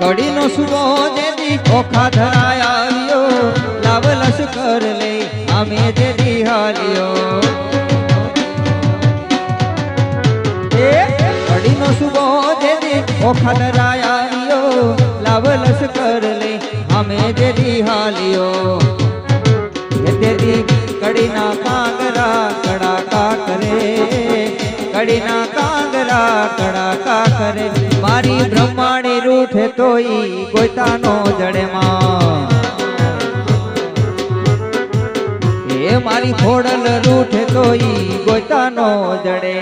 કડીનો સુબો જેદી ઓખા ધરાય આવ્યો, લાવ લશ્કર લે અમે જેદી હાલ્યો એ કડીનો સુબો જેદી ઓખા ધરાય આવ્યો, લાવ લશ્કર લે અમે જેદી હાલ્યો તેથી કડીના કાંગરા કડાકા કરે, કડીના કડાકા કરે. મારી બ્રહ્માણી રૂઠે તોય ગોતાનો જડેમાં એ મારી ખોડલ રૂઠે તોય ગોતાનો જડે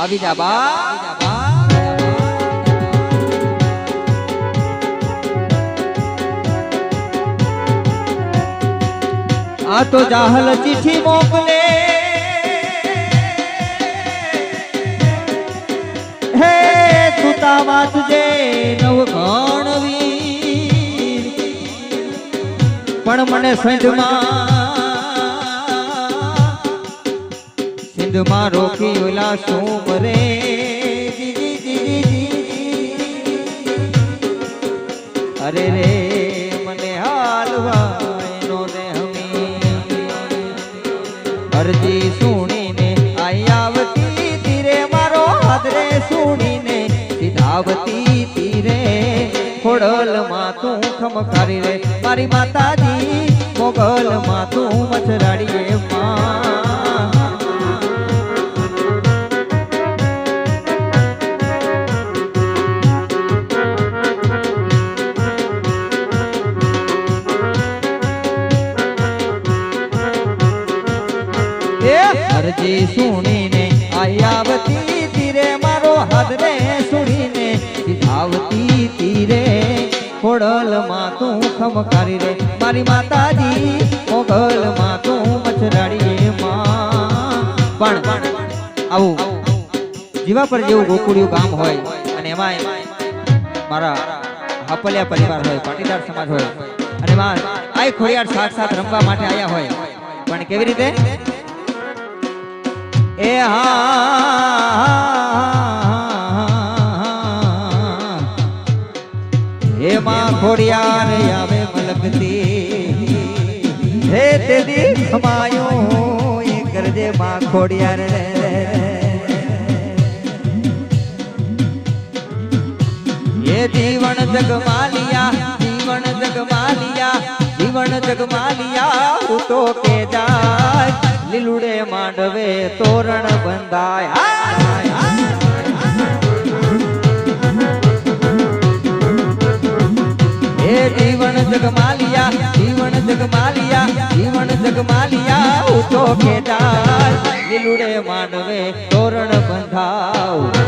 આવી જા બા. આ તો જાહલ ચીઠી મોકલે. હે સુતા જે નવ ગણવી પણ મને સિંધમાં સિંધમાં રોકી ઓલા શું મરે અરે રે, મને હાલવા એનો ને હમી. અરજી સુણીને આઈ આવતી તીરે, મારો હાદરે સુણીને સીધાવતી તીરે. ખોડલ માં તું ખમખારી રે, મારી માતાજી મોગલ માં તું મચરાડીએ માં. એ અરજી સુણીને આયાવતી તીરે, મારો હાદરે સુણીને. આવતી તીરે ખોડલ માં તું ખમકારી રે. મારી માતાજી મોગલ માં તું મચરાડી પણ આવું જીવા પર જેવું ગોકુળિયું ગામ હોય અને એમાં મારા હાપલિયા પરિવાર હોય, પાટીદાર સમાજ હોય, અને આય ખોડિયાર સાથ સાથ રમવા માટે આવ્યા હોય. પણ કેવી રીતે? એ હા હે માં ખોડિયાર આવે મલકતી હે તે દી ખમાયો એ કરજે માં ખોડિયાર રે. એ જીવન જગમાલિયા જીવન જગમાલિયા જીવન જગમાલિયા હું તો કે જાય લીલુડે માંડવે તોરણ બંધાય. હે જીવન જગમાલિયા જીવન જગમાલિયા જીવન જગમાલિયા કે જાય લીલુડે માંડવે તોરણ બંધાવ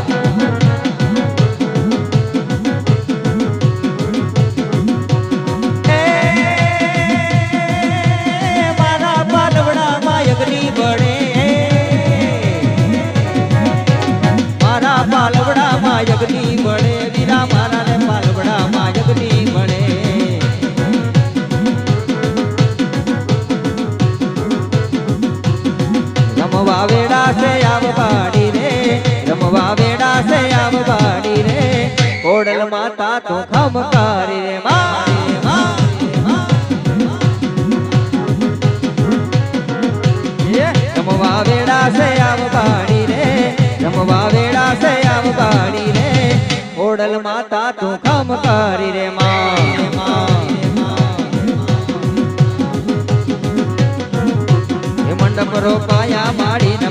છે આવ બાડી રે, રમવા વેડા છે આવ માતા તો ખમકારી રે મા રમવા વેડા છે ઓડલ માતા તું ખમકારી રે માં. મંડપ રોપાયા માડી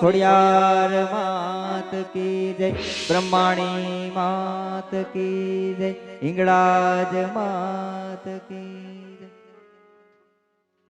ખોડિયાર માત કી જય બ્રહ્માણી માત કી જય હિંગળાજ માત કી